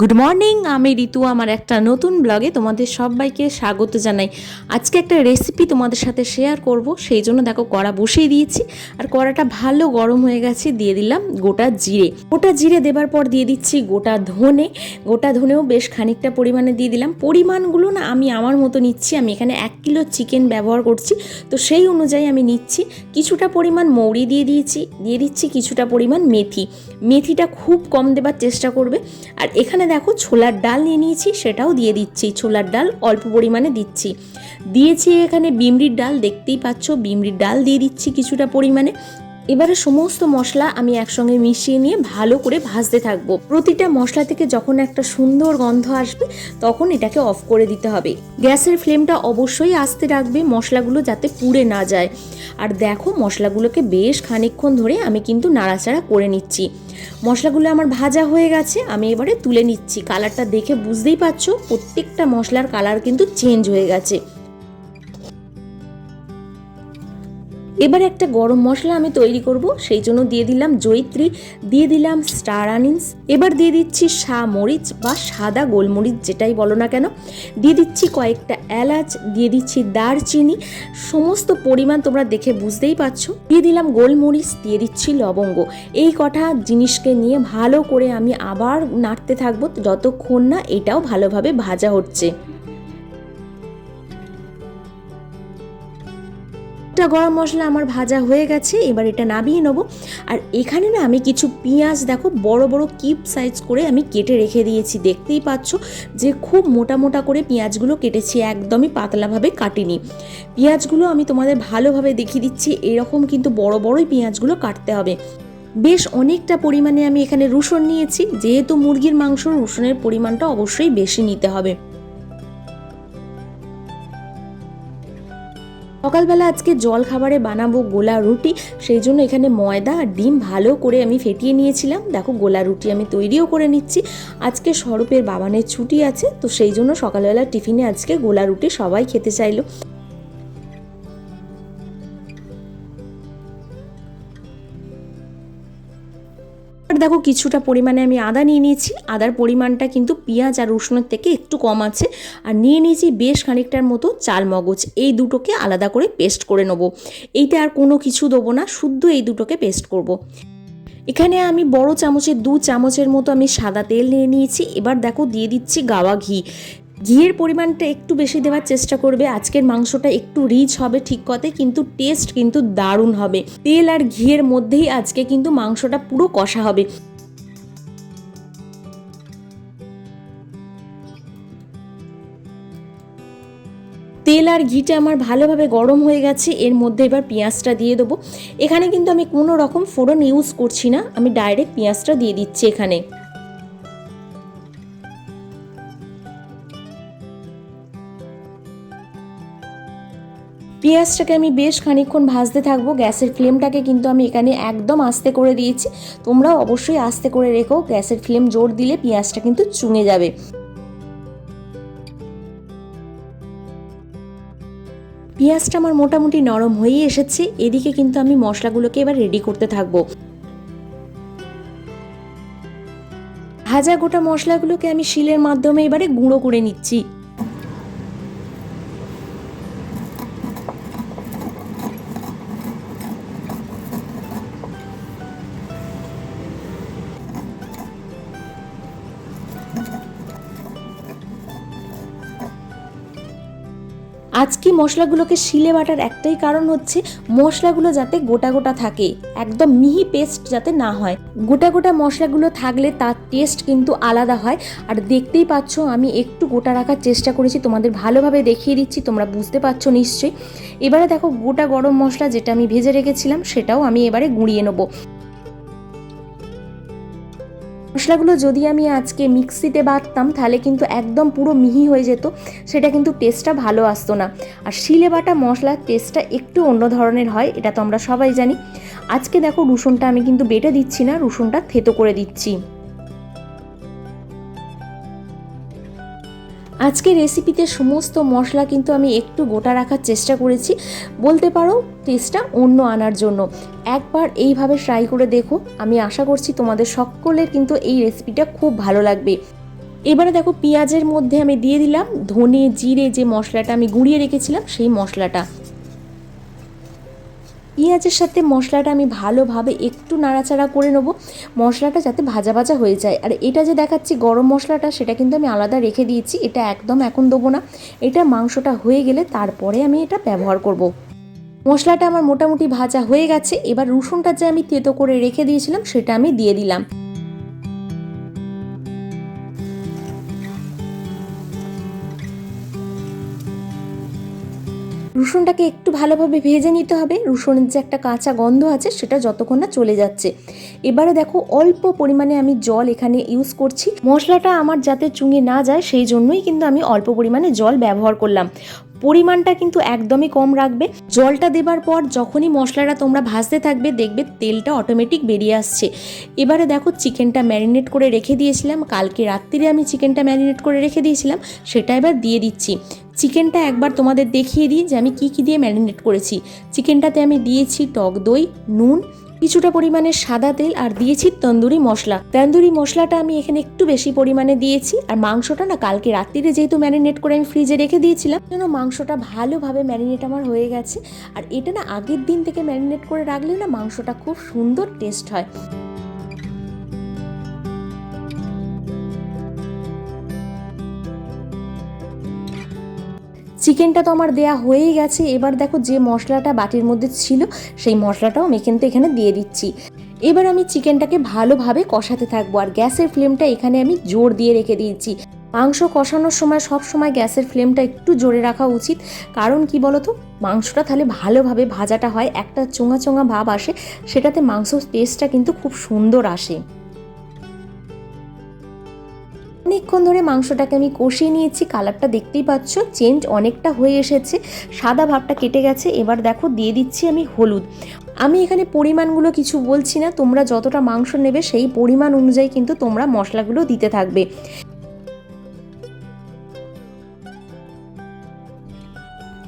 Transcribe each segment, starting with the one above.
Good morning আমি ঋতু, আমার একটা নতুন ব্লগে তোমাদের সবাইকে স্বাগত জানাই। আজকে একটা রেসিপি তোমাদের সাথে শেয়ার করব, সেই জন্য দেখো কড়া বসিয়ে দিয়েছি, আর কড়াটা ভালো গরম হয়ে গেছে, দিয়ে দিলাম গোটা জিরে। গোটা জিরে দেবার পর দিয়ে দিচ্ছি গোটা ধনে, গোটা ধনেও বেশ খানিকটা পরিমাণে দিয়ে দিলাম। পরিমাণগুলো না আমি আমার মতো নিচ্ছি, আমি এখানে এক কিলো চিকেন ব্যবহার করছি, তো সেই অনুযায়ী আমি নিচ্ছি। কিছুটা পরিমাণ মৌরি দিয়ে দিয়েছি, দিয়ে দিচ্ছি কিছুটা পরিমাণ মেথি। মেথিটা খুব কম দেবার চেষ্টা করবে, আর এখানে দেখো ছোলার ডাল নিয়ে নিয়েছি, সেটাও দিয়ে দিচ্ছি। ছোলার ডাল অল্প পরিমাণে দিচ্ছি। দিয়েছি এখানে বিমরির ডাল, দেখতেই পাচ্ছ বিমরির ডাল দিয়ে দিচ্ছি কিছুটা পরিমাণে। এবারে সমস্ত মশলা আমি একসঙ্গে মিশিয়ে নিয়ে ভালো করে ভাজতে থাকব। প্রতিটা মশলা থেকে যখন একটা সুন্দর গন্ধ আসবে, তখন এটাকে অফ করে দিতে হবে। গ্যাসের ফ্লেমটা অবশ্যই আস্তে রাখবে, মশলাগুলো যাতে পুড়ে না যায়। আর দেখো, মশলাগুলোকে বেশ খানিকক্ষণ ধরে আমি কিন্তু নাড়াচাড়া করে নিচ্ছি। মশলাগুলো আমার ভাজা হয়ে গেছে, আমি এবারে তুলে নিচ্ছি। কালারটা দেখে বুঝতেই পারছ, প্রত্যেকটা মশলার কালার কিন্তু চেঞ্জ হয়ে গেছে। এবার একটা গরম মশলা আমি তৈরি করব, সেই জন্য দিয়ে দিলাম জৈত্রী দিয়ে দিলাম স্টার আনিন্স এবার দিয়ে দিচ্ছি সা মরিচ বা সাদা গোলমরিচ যেটাই বলো না কেন। দিয়ে দিচ্ছি কয়েকটা এলাচ, দিয়ে দিচ্ছি দারচিনি, সমস্ত পরিমাণ তোমরা দেখে বুঝতেই পারছ। দিয়ে দিলাম গোলমরিচ, দিয়ে দিচ্ছি লবঙ্গ। এই কটা জিনিসকে নিয়ে ভালো করে আমি আবার নাড়তে থাকব, যতক্ষণ না এটাও ভালোভাবে ভাজা হচ্ছে। একটা গরম মশলা আমার ভাজা হয়ে গেছে, এবার এটা নামিয়ে নেব। আর এখানে না আমি কিছু পেঁয়াজ, দেখো বড় বড় কিপ সাইজ করে আমি কেটে রেখে দিয়েছি, দেখতেই পাচ্ছ যে খুব মোটা মোটা করে পেঁয়াজগুলো কেটেছি, একদমই পাতলাভাবে কাটিনি। পেঁয়াজগুলো আমি তোমাদের ভালোভাবে দেখিয়ে দিচ্ছি, এরকম কিন্তু বড় বড়ই পেঁয়াজগুলো কাটতে হবে। বেশ অনেকটা পরিমাণে আমি এখানে রসুন নিয়েছি, যেহেতু মুরগির মাংস রসুনের পরিমাণটা অবশ্যই বেশি নিতে হবে। সকালবেলা আজকে জল খাবারে বানাবো গোলা রুটি, সেই জন্য এখানে ময়দা আর ডিম ভালো করে আমি ফেটিয়ে নিয়েছিলাম। দেখো, গোলা রুটি আমি তৈরিও করে নিচ্ছি। আজকে স্বরূপের বাবানের ছুটি আছে, তো সেই জন্য সকালবেলা টিফিনে আজকে গোলা রুটি সবাই খেতে চাইলো। দেখো কিছুটা পরিমাণে আমি আদা নিয়ে নিয়েছি। আদার পরিমাণটা কিন্তু পেঁয়াজ আর রসুনের থেকে একটু কম আছে। আর নিয়ে নিয়েছি বেশ খানিকটার মতো চাল মগজ। এই দুটোকে আলাদা করে পেস্ট করে নেব। এইটা আর কোনো কিছু দেবো না, শুদ্ধ এই দুটোকে পেস্ট করব। এখানে আমি বড় চামচের দু চামচের মতো আমি সাদা তেল নিয়ে নিয়েছি। এবার দেখো দিয়ে দিচ্ছি গাওয়া ঘি। ঘিয়ের পরিমাণটা একটু বেশি দেওয়ার চেষ্টা করবে। আজকের মাংসটা একটু রিচ হবে ঠিক কথাই, কিন্তু টেস্ট কিন্তু দারুণ হবে। তেল আর ঘিয়ের মধ্যেই আজকে কিন্তু মাংসটা পুরো কষা হবে। তেল আর ঘিটা আমার ভালোভাবে গরম হয়ে গেছে, এর মধ্যে এবার পেঁয়াজটা দিয়ে দেবো। এখানে কিন্তু আমি কোনো রকম ফোড়ন ইউজ করছি না, আমি ডাইরেক্ট পেঁয়াজটা দিয়ে দিচ্ছি এখানে। পেঁয়াজটাকে আমি বেশ খানিকক্ষণ ভাজতে থাকব। গ্যাসের ফ্লেমটাকে কিন্তু আমি এখানে একদম আস্তে করে দিয়েছি। তোমরা অবশ্যই আস্তে করে রেখো, গ্যাসের ফ্লেম জোর দিলে পেঁয়াজটা কিন্তু চুঙে যাবে। পেঁয়াজটা আমার মোটামুটি নরম হয়েই এসেছে। এদিকে কিন্তু আমি মশলাগুলোকে এবার রেডি করতে থাকব। ভাজা গোটা মশলাগুলোকে আমি শিলের মাধ্যমে এবারে গুঁড়ো করে নিচ্ছি। আজকে মশলাগুলোকে শিলে বাটার একটাই কারণ হচ্ছে মশলাগুলো যাতে গোটা গোটা থাকে, একদম মিহি পেস্ট যাতে না হয়। গোটা গোটা মশলাগুলো থাকলে তার টেস্ট কিন্তু আলাদা হয়। আর দেখতেই পাচ্ছ, আমি একটু গোটা রাখার চেষ্টা করেছি, তোমাদের ভালোভাবে দেখিয়ে দিচ্ছি, তোমরা বুঝতে পারছ নিশ্চয়ই। এবারে দেখো গোটা গরম মশলা যেটা আমি ভেজে রেখেছিলাম, সেটাও আমি এবারে গুঁড়িয়ে নেব। মশলাগুলো যদি আমি আজকে মিক্সিতে বাটতাম, তাহলে কিন্তু একদম পুরো মিহি হয়ে যেত। সেটা কিন্তু টেস্টটা ভালো আসতো না। আর শিলে বাটা মশলার টেস্টটা একটু অন্য ধরনের হয়, এটা তো আমরা সবাই জানি। আজকে দেখো রসুনটা আমি কিন্তু বেটে দিচ্ছি না, রসুনটা থেতো করে দিচ্ছি। আজকে রেসিপিতে সমস্ত মশলা কিন্তু আমি একটু গোটা রাখার চেষ্টা করেছি। বলতে পারো টেস্টটা অন্য আনার জন্য। একবার এইভাবে ট্রাই করে দেখো। আমি আশা করছি তোমাদের সকলের কিন্তু এই রেসিপিটা খুব ভালো লাগবে। এবারে দেখো পেঁয়াজের মধ্যে আমি দিয়ে দিলাম ধনে, জিরে যে মশলাটা আমি গুঁড়িয়ে রেখেছিলাম সেই মশলাটা। পেঁয়াজের সাথে মশলাটা আমি ভালোভাবে একটু নাড়াচাড়া করে নেব। মশলাটা যাতে ভাজা ভাজা হয়ে যায়। আর এটা যে দেখাচ্ছি গরম মশলাটা, সেটা কিন্তু আমি আলাদা রেখে দিয়েছি। এটা একদম এখন দেবো না। এটা মাংসটা হয়ে গেলে তারপরে আমি এটা ব্যবহার করব। মশলাটা আমার মোটামুটি ভাজা হয়ে গেছে। এবার রসুনটা যে আমি তেতো করে রেখে দিয়েছিলাম, সেটা আমি দিয়ে দিলাম। রসুনটাকে একটু ভালোভাবে ভেজে নিতে হবে। রসুনের যে একটা কাঁচা গন্ধ আছে, সেটা যতক্ষণ না চলে যাচ্ছে। এবারে দেখো, অল্প পরিমাণে আমি জল এখানে ইউজ করছি। মশলাটা আমার যাতে চুঙে না যায়, সেই জন্যই কিন্তু আমি অল্প পরিমাণে জল ব্যবহার করলাম। পরিমাণটা কিন্তু একদমই কম রাখবে। জলটা দেবার পর যখনই মশলাটা তোমরা ভাজতে থাকবে, দেখবে তেলটা অটোমেটিক বেরিয়ে আসছে। এবারে দেখো চিকেনটা ম্যারিনেট করে রেখে দিয়েছিলাম। কালকে রাত্রিরে আমি চিকেনটা ম্যারিনেট করে রেখে দিয়েছিলাম। সেটা এবার দিয়ে দিচ্ছি। চিকেনটা একবার তোমাদের দেখিয়ে দিই যে আমি কি কি দিয়ে ম্যারিনেট করেছি। চিকেনটাতে আমি দিয়েছি টক দই, নুন কিছুটা পরিমাণে সাদা তেল আর দিয়েছি তন্দুরি মশলা। তন্দুরি মশলাটা আমি এখানে একটু বেশি পরিমাণে দিয়েছি। আর মাংসটা না কালকে রাত্রিরে যেহেতু ম্যারিনেট করে আমি ফ্রিজে রেখে দিয়েছিলাম যেন মাংসটা ভালোভাবে ম্যারিনেট আমার হয়ে গেছে। আর এটা না আগের দিন থেকে ম্যারিনেট করে রাখলে না মাংসটা খুব সুন্দর টেস্ট হয়। চিকেনটা তো আমার দেয়া হয়েই গেছে। এবার দেখো যে মশলাটা বাটির মধ্যে ছিল, সেই মশলাটাও আমি কিন্তু এখানে দিয়ে দিচ্ছি। এবার আমি চিকেনটাকে ভালোভাবে কষাতে থাকব। আর গ্যাসের ফ্লেমটা এখানে আমি জোর দিয়ে রেখে দিয়েছি। মাংস কষানোর সময় সব সময় গ্যাসের ফ্লেমটা একটু জোরে রাখা উচিত। কারণ কি বলতো? মাংসটা তাহলে ভালোভাবে ভাজাটা হয়। একটা চোঙা চোঙা ভাব আসে, সেটাতে মাংস টেস্টটা কিন্তু খুব সুন্দর আসে। অনেকক্ষণ ধরে মাংসটাকে আমি কষিয়ে নিয়েছি, কালারটা দেখতেই পাচ্ছ চেঞ্জ অনেকটা হয়ে এসেছে, সাদা ভাবটা কেটে গেছে, এবার দেখো দিয়ে দিচ্ছি আমি হলুদ। আমি এখানে পরিমাণগুলো কিছু বলছি না, তোমরা যতটা মাংস নেবে সেই পরিমাণ অনুযায়ী কিন্তু তোমরা মশলাগুলো দিতে থাকবে।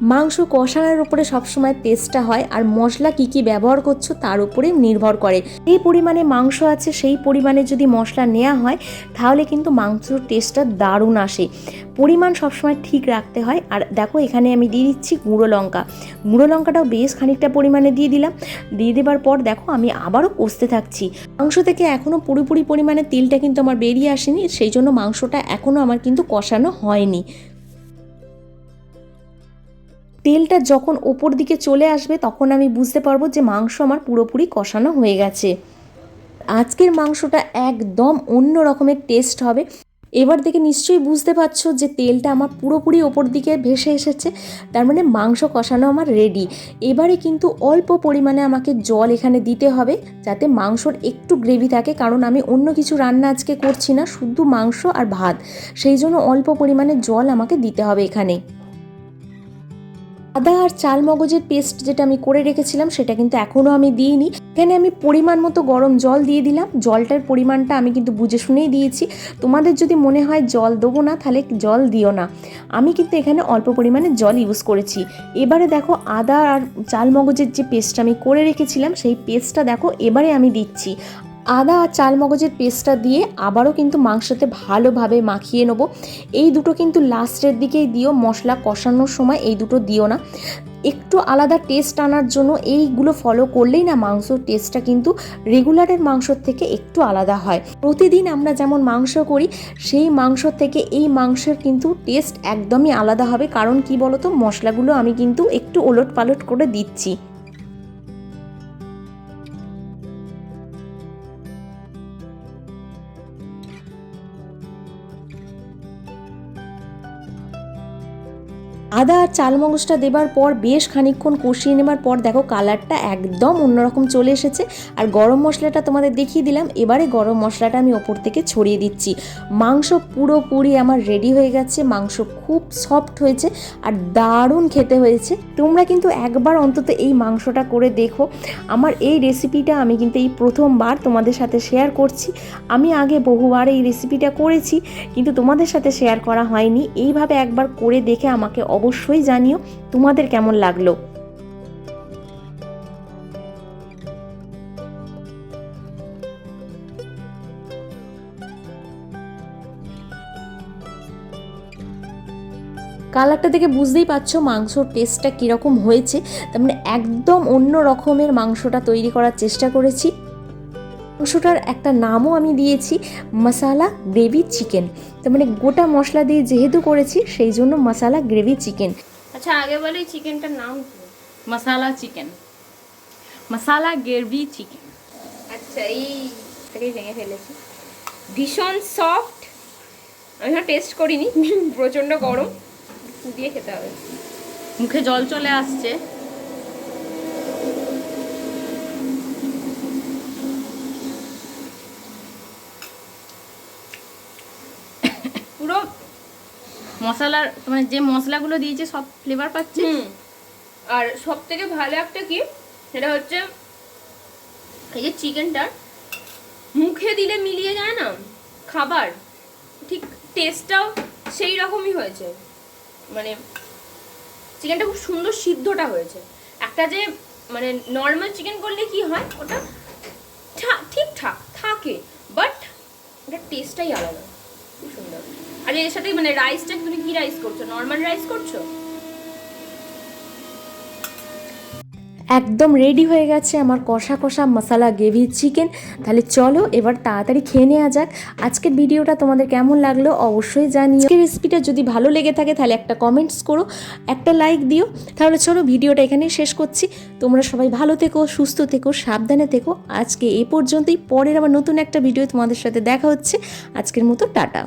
মাংস কষানোর উপরে সবসময় টেস্টটা হয় আর মশলা কি কি ব্যবহার করছ তার উপরে নির্ভর করে। এই পরিমাণে মাংস আছে সেই পরিমাণে যদি মশলা নেওয়া হয়, তাহলে কিন্তু মাংসর টেস্টটা দারুণ আসে। পরিমাণ সবসময় ঠিক রাখতে হয় আর দেখো এখানে আমি দিয়ে দিচ্ছি গুঁড়ো লঙ্কা। গুঁড়ো লঙ্কাটাও বেশ খানিকটা পরিমাণে দিয়ে দিলাম। দিয়ে দেবার পর দেখো আমি আবারও কষতে থাকছি। মাংস থেকে এখনও পুরোপুরি পরিমাণে তেলটা কিন্তু আমার বেরিয়ে আসেনি, সেই জন্য মাংসটা এখনও আমার কিন্তু কষানো হয়নি। তেলটা যখন ওপর দিকে চলে আসবে, তখন আমি বুঝতে পারব যে মাংস আমার পুরোপুরি কষানো হয়ে গেছে। আজকের মাংসটা একদম অন্য রকমের টেস্ট হবে। এবার দেখে নিশ্চয়ই বুঝতে পারছ যে তেলটা আমার পুরোপুরি ওপর দিকে ভেসে এসেছে, তার মানে মাংস কষানো আমার রেডি এবারে কিন্তু অল্প পরিমাণে আমাকে জল এখানে দিতে হবে, যাতে মাংসর একটু গ্রেভি থাকে, কারণ আমি অন্য কিছু রান্না আজকে করছি না, শুধু মাংস আর ভাত। সেই জন্য অল্প পরিমাণে জল আমাকে দিতে হবে এখানে। আদা আর চাল মগজের পেস্ট যেটা আমি করে রেখেছিলাম, সেটা কিন্তু এখনও আমি দিইনি। এখানে আমি পরিমাণ মতো গরম জল দিয়ে দিলাম। জলটার পরিমাণটা আমি কিন্তু বুঝে শুনেই দিয়েছি। তোমাদের যদি মনে হয় জল দেবো না, তাহলে জল দিও না। আমি কিন্তু এখানে অল্প পরিমাণে জল ইউজ করেছি। এবারে দেখো আদা আর চাল মগজের যে পেস্টটা আমি করে রেখেছিলাম, সেই পেস্টটা দেখো, এবারে আমি দিচ্ছি। আদা আর চাল মগজের পেস্টটা দিয়ে আবারও কিন্তু মাংসতে ভালোভাবে মাখিয়ে নেব। এই দুটো কিন্তু লাস্টের দিকেই দিও, মশলা কষানোর সময় এই দুটো দিও না। একটু আলাদা টেস্ট আনার জন্য এইগুলো ফলো করলেই না মাংসর টেস্টটা কিন্তু রেগুলারের মাংসর থেকে একটু আলাদা হয়। প্রতিদিন আমরা যেমন মাংস করি, সেই মাংস থেকে এই মাংসের কিন্তু টেস্ট একদমই আলাদা হবে। কারণ কি বলতো? মশলাগুলো আমি কিন্তু একটু ওলট পালট করে দিচ্ছি। আদা আর চাল মগজটা দেবার পর বেশ খানিকক্ষণ কষিয়ে নেবার পর দেখো কালারটা একদম অন্যরকম চলে এসেছে। আর গরম মশলাটা তোমাদের দেখিয়ে দিলাম, এবারে গরম মশলাটা আমি ওপর থেকে ছড়িয়ে দিচ্ছি। মাংস পুরোপুরি আমার রেডি হয়ে গেছে, মাংস খুব সফট হয়েছে আর দারুণ খেতে হয়েছে। তোমরা কিন্তু একবার অন্তত এই মাংসটা করে দেখো। আমার এই রেসিপিটা আমি কিন্তু এই প্রথমবার তোমাদের সাথে শেয়ার করছি। আমি আগে বহুবার এই রেসিপিটা করেছি, কিন্তু তোমাদের সাথে শেয়ার করা হয়নি। এইভাবে একবার করে দেখে আমাকে অবশ্যই জানিও তোমাদের কেমন লাগল। কালারটা দেখে বুঝতেই পারছ মাংসর টেস্টটা কীরকম হয়েছে। তার মানে একদম অন্য রকমের মাংসটা তৈরি করার চেষ্টা করেছি। মাংসটার একটা নামও আমি দিয়েছি মশালা গ্রেভি চিকেন। তো মানে গোটা মশলা দিয়ে যেহেতু করেছি সেই জন্য মশালা গ্রেভি চিকেন। আচ্ছা আগে বলে চিকেনটার নাম masala chicken. Masala gravy chicken. আচ্ছা এই ভেঙে ফেলেছি। ভীষণ সফট আমি টেস্ট করিনি প্রচণ্ড গরম। দিয়ে খেতে হবে। মুখে জল চলে আসছে। পুরো মশলার মানে যে মশলাগুলো দিয়েছে, সব ফ্লেভার পাচ্ছে? আর সব থেকে ভালো একটা কি? সেটা হচ্ছে এই যে চিকেনটা মুখে দিলে মিলিয়ে যায় না? খাবার, ঠিক টেস্টটাও সেই রকমই হয়েছে। মানে চিকেনটা খুব সুন্দর সিদ্ধটা হয়েছে। একটা যে মানে নর্মাল চিকেন করলে কি হয়? ওটা ঠিকঠাক থাকে বাট ওটার টেস্টটাই আলাদা। খুব সুন্দর। আর এর সাথে মানে রাইসটা তুমি কি রাইস করছ? নর্মাল রাইস করছ? একদম রেডি হয়ে গেছে আমার কষা কষা মশালা গ্রেভি চিকেন তাহলে চলো এবার তাড়াতাড়ি খেয়ে নেওয়া যাক। আজকের ভিডিওটা তোমাদের কেমন লাগল অবশ্যই জানিও। আজকের রেসিপিটা যদি ভালো লেগে থাকে তাহলে একটা কমেন্টস করো, একটা লাইক দিও। তাহলে চলো ভিডিওটা এখানেই শেষ করছি। তোমরা সবাই ভালো থেকো, সুস্থ থেকো, সাবধানে থেকো। আজকে এ পর্যন্তই। পরের আবার নতুন একটা ভিডিও তোমাদের সাথে দেখা হচ্ছে। আজকের মতো টাটা।